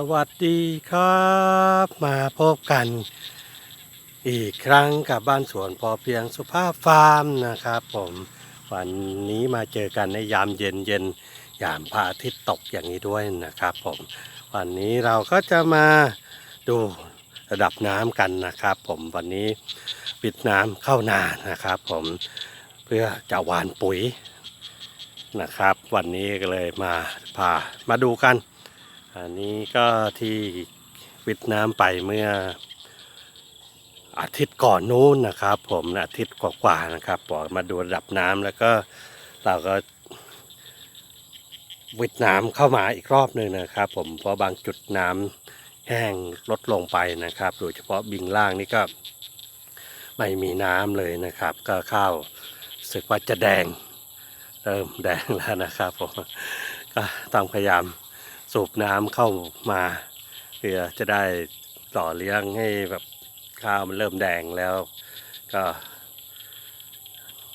สวัสดีครับมาพบกัน อีกครั้งกับบ้านสวนพอเพียงสุภาพฟาร์มนะครับ ผมวันนี้มาเจอกันในยามเย็นเย็นยามพระอาทิตย์ตกอย่างนี้ด้วยนะครับ ผมวันนี้เราก็จะมาดูระดับน้ำกันนะครับ ผมวันนี้ปิดน้ำเข้านานะครับ ผมเพื่อจะหวานปุ๋ยนะครับ วันนี้ก็เลยมาพามาดูกัน อันนี้ก็ที่วิดน้ำไปเมื่อ อาทิตย์ก่อนนู้นนะครับ ผมอาทิตย์กว่าๆนะครับบอมาดูระดับน้ำแล้วก็เราก็วิดน้ำเข้ามาอีกรอบหนึ่งนะครับ ผมเพราะบางจุดน้ำแห้งลดลงไปนะครับ โดยเฉพาะบิงล่างนี่ก็ไม่มีน้ำเลยนะครับ ก็ข้าวสึกว่าจะแดงเริ่มแดงแล้วนะครับผมก็ต้องพยายาม สูบน้ำเข้ามาเพื่อจะได้ต่อเลี้ยงให้แบบข้าวมันเริ่มแดงแล้วก็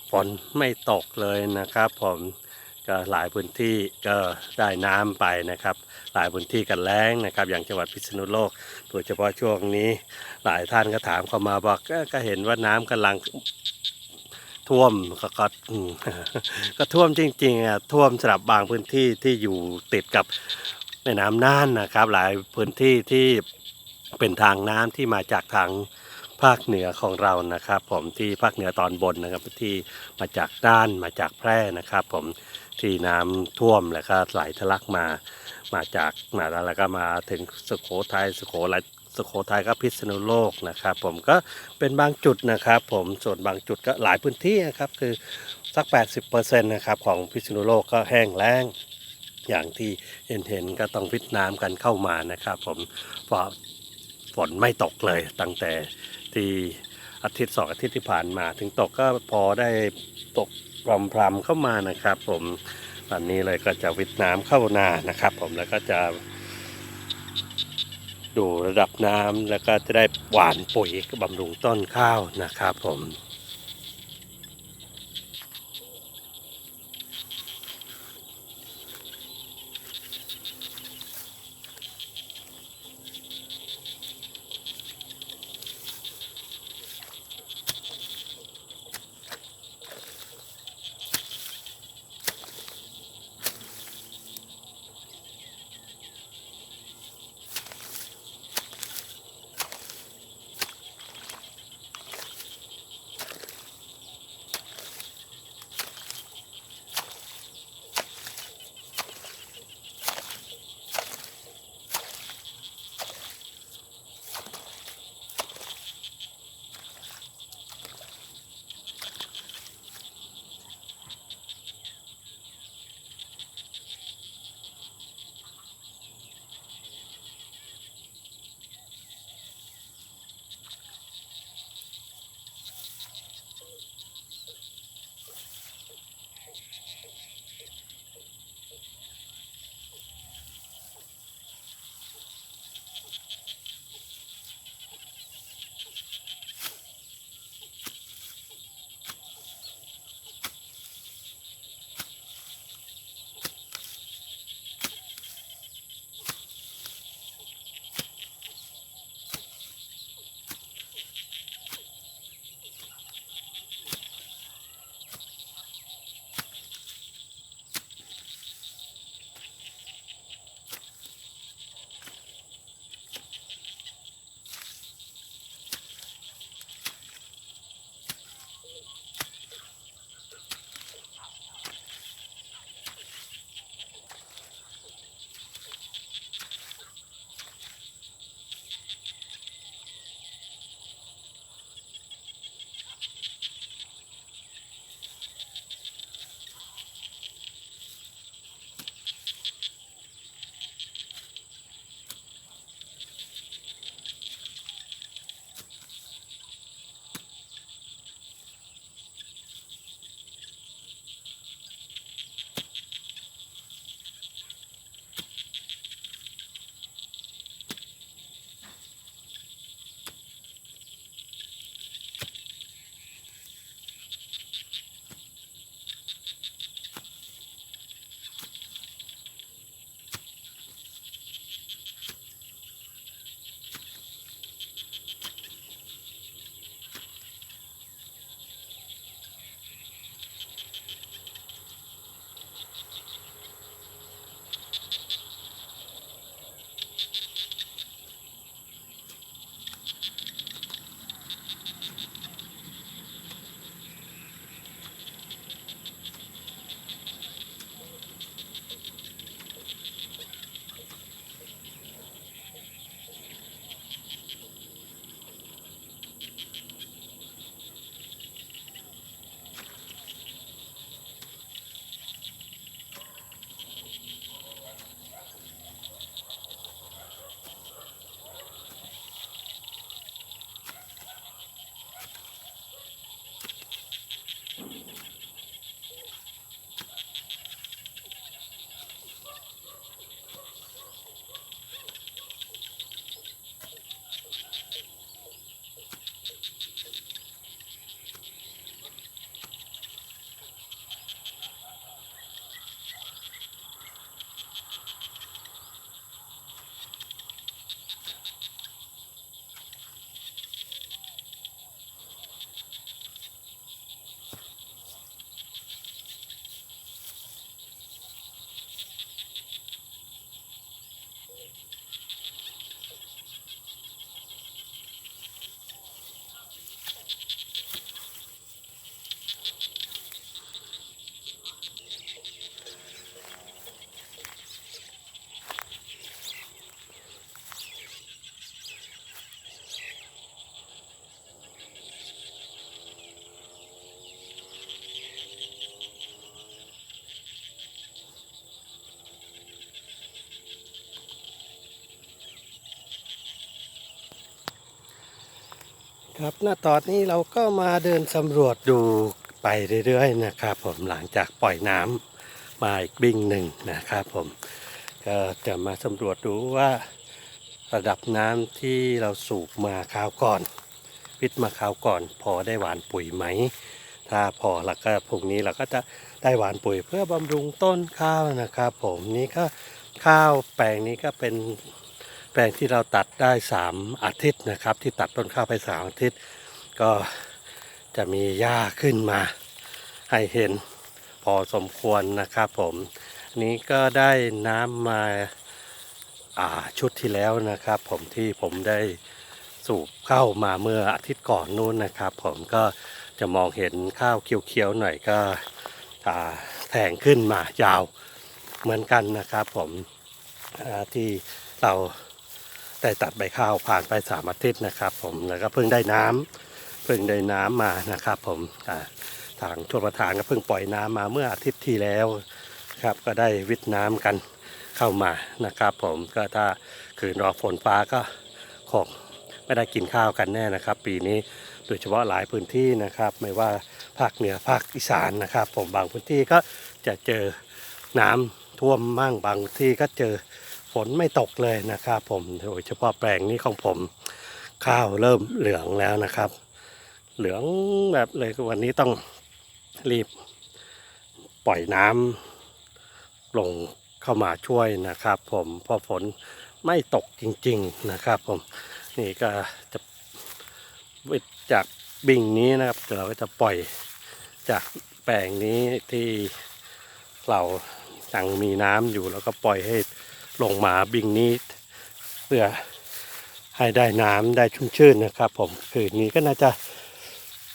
ฝนไม่ตกเลยนะครับ ผมก็หลายพื้นที่ก็ได้น้ำไปนะครับ หลายพื้นที่กันแล้งนะครับ อย่างจังหวัดพิษณุโลก โดยเฉพาะช่วงนี้หลายท่านก็ถามเข้ามาบอกก็เห็นว่าน้ำกำลังท่วมก็ก็อืมก็ท่วมจริงๆอะท่วมสำหรับบางพื้นที่ที่อยู่ติดกับ แม่น้ำน่านนะครับ หลายพื้นที่ที่เป็นทางน้ำที่มาจากทางภาคเหนือของเรานะครับ ผมที่ภาคเหนือตอนบนนะครับที่มาจากด้านมาจากแพร่นะครับ ผมที่น้ำท่วมแล้วก็ไหลทะลักมามาจากมาแล้วก็มาถึงสุโขทัยสุโขทัยสุโขทัยก็พิษณุโลกนะครับ ผมก็เป็นบางจุดนะครับ ผมส่วนบางจุดก็หลายพื้นที่นะครับคือสัก 80%นะครับของพิษณุโลกก็แห้งแล้ง อย่างที่เห็นเห็นๆก็ต้องวิทน้ำกันเข้ามานะครับ ผมเพราะฝนไม่ตกเลยตั้งแต่ที่อาทิตย์สองอาทิตย์ที่ผ่านมา ถึงตกก็พอได้ตกพรำพรำๆเข้ามานะครับ ผมตอนนี้เลยก็จะวิทน้ำเข้านานะครับ ผมแล้วก็จะดูระดับน้ำแล้วก็จะได้หวานปุ๋ยบำรุงต้นข้าวนะครับผม ครับณตอนนี้เราก็มาเดินสำรวจดูไปเรื่อยๆนะครับ ผมหลังจากปล่อยน้ำมาอีกบิ่งหนึ่งนะครับผมก็จะมาสำรวจดูว่าระดับน้ำที่เราสูบมาคราวก่อนวิทย์มาคราวก่อน พอได้หวานปุ๋ยไหม ถ้าพอแล้วก็พรุ่งนี้เราก็จะได้หวานปุ๋ยเพื่อบำรุงต้นข้าวนะครับ ผมนี่ก็ข้าวแปลงนี้ก็เป็น แปลงที่เราตัดได้ 3 อาทิตย์นะครับ ที่ตัดต้นข้าวไป3อาทิตย์ ก็จะมีหญ้าขึ้นมา ให้เห็นพอสมควรนะครับผมนี้ก็ได้น้ำมาอาชุดที่แล้วนะครับ ผมที่ผมได้สูบเข้ามาเมื่ออาทิตย์ก่อนนู้นนะครับ ผมก็จะมองเห็นข้าวเขียวๆหน่อยก็อาแทงขึ้นมายาวเหมือนกันนะครับ ผมที่เรา ได้ตัดใบข้าวผ่านไปสามอาทิตย์นะครับ ผมแล้วก็เพิ่งได้น้ำเพิ่งได้น้ำมานะครับ ผมทางชลประทานก็เพิ่งปล่อยน้ำมาเมื่ออาทิตย์ที่แล้วครับ ก็ได้วิทน้ำกันเข้ามานะครับ ผมก็ถ้าคืนรอฝนฟ้าก็คงไม่ได้กินข้าวกันแน่นะครับ ปีนี้โดยเฉพาะหลายพื้นที่นะครับ ไม่ว่าภาคเหนือภาคอีสานนะครับ ผมบางพื้นที่ก็จะเจอน้ำท่วมมั่งบางที่ก็เจอ ฝนไม่ตกเลยนะครับผมโดยเฉพาะแปลงนี้ของผมข้าวเริ่มเหลืองแล้วนะครับ เหลืองแบบเลยวันนี้ต้องรีบปล่อยน้ำลงเข้ามาช่วยนะครับ ผมเพราะฝนไม่ตกจริง ๆนะครับ ผมนี่ก็จะจากบิ่งนี้นะครับเราก็จะปล่อยจากแปลงนี้ที่เรายังมีน้ำอยู่แล้วก็ปล่อยให้ ลงมาบิงนี้เพื่อให้ได้น้ำได้ชุ่มชื่นนะครับ ผมคืนนี้ก็น่าจะ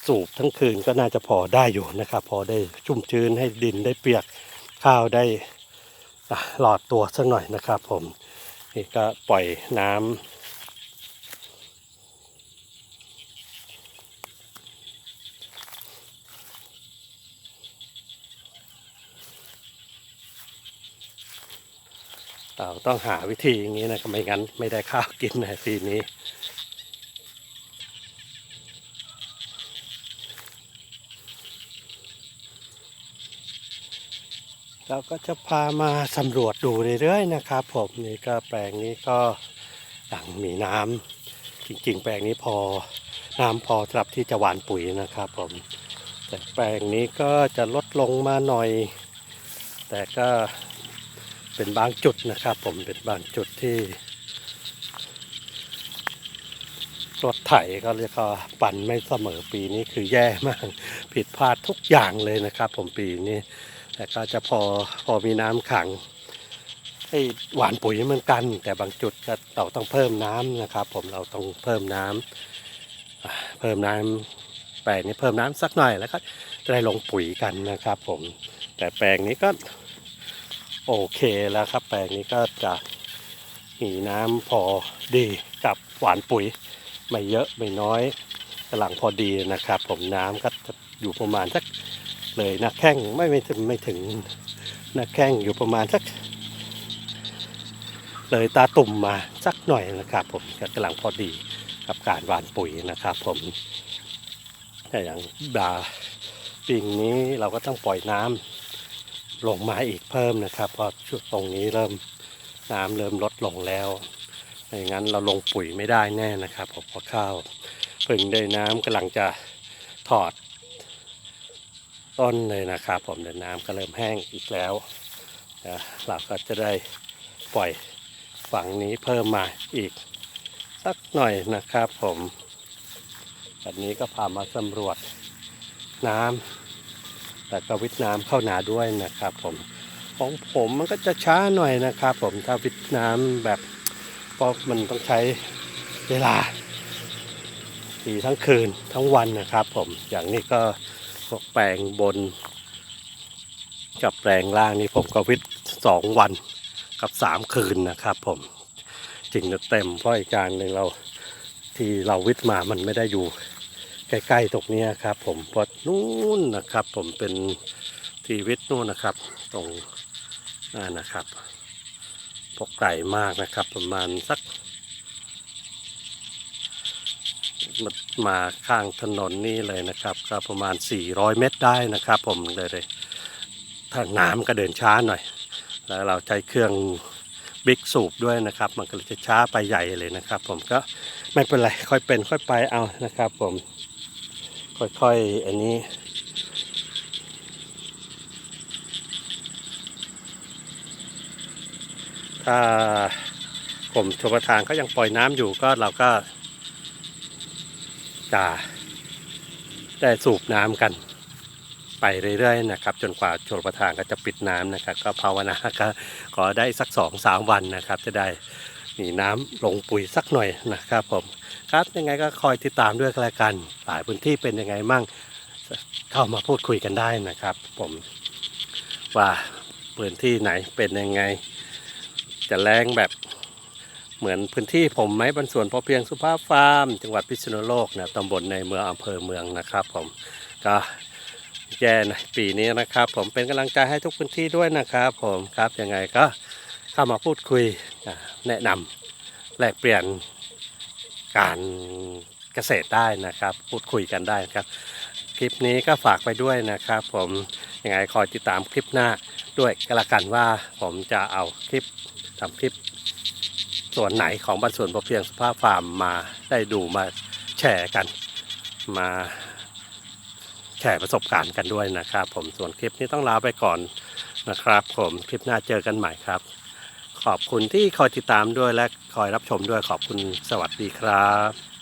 สูบทั้งคืนก็น่าจะพอได้อยู่นะครับ พอได้ชุ่มชื้นให้ดินได้เปียกข้าวได้หลอดตัวสักหน่อยนะครับ ผมนี่ก็ปล่อยน้ำ เราต้องหาวิธีอย่างนี้นะครับไม่งั้นไม่ได้ข้าวกินในปีนี้ เราก็จะพามาสำรวจดูเรื่อยๆนะครับผมนี่ก็แปลงนี้ก็ดังมีน้ำจริงๆ แปลงนี้พอน้ำพอสำหรับที่จะหว่านปุ๋ยนะครับผมแต่แปลงนี้ก็จะลดลงมาหน่อย แต่ก็ เป็นบางจุดนะครับ ผมเป็นบางจุดที่รถไถก็เรียกว่าปั่นไม่เสมอปีนี้คือแย่มาก ผิดพลาดทุกอย่างเลยนะครับ ผมปีนี้แต่ก็จะพอพอมีน้ำขังให้หวานปุ๋ยเหมือนกัน แต่บางจุดก็เราต้องเพิ่มน้ำนะครับ ผมเราต้องเพิ่มน้ำอ่าเพิ่มน้ำแปลงนี้เพิ่มน้ำสักหน่อยแล้วก็จะได้ลงปุ๋ยกันนะครับ ผมแต่แปลงนี้ก็ โอเคแล้วครับ แปลงนี้ก็จะมีน้ำพอดีกับหวานปุ๋ย ไม่เยอะไม่น้อยกำลังพอดีนะครับ ผมน้ำก็จะอยู่ประมาณสักเลยนักแข้งไม่ไม่ถึงไม่ถึงนักแข้งอยู่ประมาณสัก เลยตาตุ่มมาสักหน่อยนะครับ ผมก็กำลังพอดีกับการหวานปุ๋ยนะครับ ผมแต่อย่างบาปิงนี้เราก็ต้องปล่อยน้ำ ลงมาอีกเพิ่มนะครับเพราะช่วงตรงนี้เริ่มน้ำเริ่มลดลงแล้วไม่งั้นเราลงปุ๋ยไม่ได้แน่นะครับผมเพราะข้าวเพิ่งได้น้ำกำลังจะถอดต้นเลยนะครับ ผมเดินน้ำก็เริ่มแห้งอีกแล้วนะเราก็จะได้ปล่อยฝั่งนี้เพิ่มมาอีกสักหน่อยนะครับผมแบบนี้ก็พามาสำรวจน้ำ แต่ก็วิทน้ำเข้านาด้วยนะครับ ผมของผมมันก็จะช้าหน่อยนะครับ ผมถ้าวิทน้ำแบบเพราะมันต้องใช้เวลาทีทั้งคืนทั้งวันนะครับ ผมอย่างนี้ก็พวกแปลงบน กับแปลงล่างนี่ผมก็วิทย์สองวันกับสามคืนนะครับ ผมจริงจะเต็มเพราะอีกการหนึ่งเราที่เราวิทย์มามันไม่ได้อยู่ ใกล้ๆตรงนี้ครับผมเพราะนู่นนะครับ ผมเป็นทีวิทนู่นนะครับ ตรงนั่นนะครับพกไกลมากนะครับ ประมาณสักมามาข้างถนนนี่เลยนะครับก็ประมาณ 400 เมตรได้นะครับ ผมเลยเลยถ้าน้ำก็เดินช้าหน่อย แล้วเราใช้เครื่องบิ๊กสูบด้วยนะครับ มันก็จะช้าไปใหญ่เลยนะครับ ผมก็ไม่เป็นไรค่อยเป็นค่อยไปเอานะครับ ผม ค่อยๆ อันนี้ ถ้ากรมชลประทานเขายังปล่อยน้ำอยู่ก็เราก็จะได้สูบน้ำกัน ไปเรื่อยๆนะครับ จนกว่าชลประทานก็จะปิดน้ำนะครับ ก็ภาวนาก็ขอได้สักสองสามวันนะครับ จะได้ มีน้ำลงปุ๋ยสักหน่อยนะครับผมครับยังไงก็คอยติดตามด้วยกันละกันหลายพื้นที่เป็นยังไงมั่งเข้ามาพูดคุยกันได้นะครับ ผมว่าพื้นที่ไหนเป็นยังไง จะแรงแบบเหมือนพื้นที่ผมไหมบรรส่วนพอเพียงสุภาพฟาร์ม จังหวัดพิษณุโลกนะตำบลในเมืองอำเภอเมืองนะครับ ผมก็แย่ในปีนี้นะครับ ผมเป็นกำลังใจให้ทุกพื้นที่ด้วยนะครับ ผมครับยังไงก็ เข้ามาพูดคุยแนะนำแลกเปลี่ยนการเกษตรได้นะครับ พูดคุยกันได้นะครับ คลิปนี้ก็ฝากไปด้วยนะครับ ผมยังไงคอยติดตามคลิปหน้าด้วยก็แล้วกันว่าผมจะเอาคลิปทำคลิปส่วนไหนของบรรส่วนพอเพียงสภาพฟาร์มมาได้ดูมาแชร์กัน มาแชร์ประสบการณ์กันด้วยนะครับ ผมส่วนคลิปนี้ต้องลาไปก่อนนะครับ ผมคลิปหน้าเจอกันใหม่ครับ ขอบคุณที่คอยติดตามด้วยและคอยรับชมด้วยขอบคุณสวัสดีครับ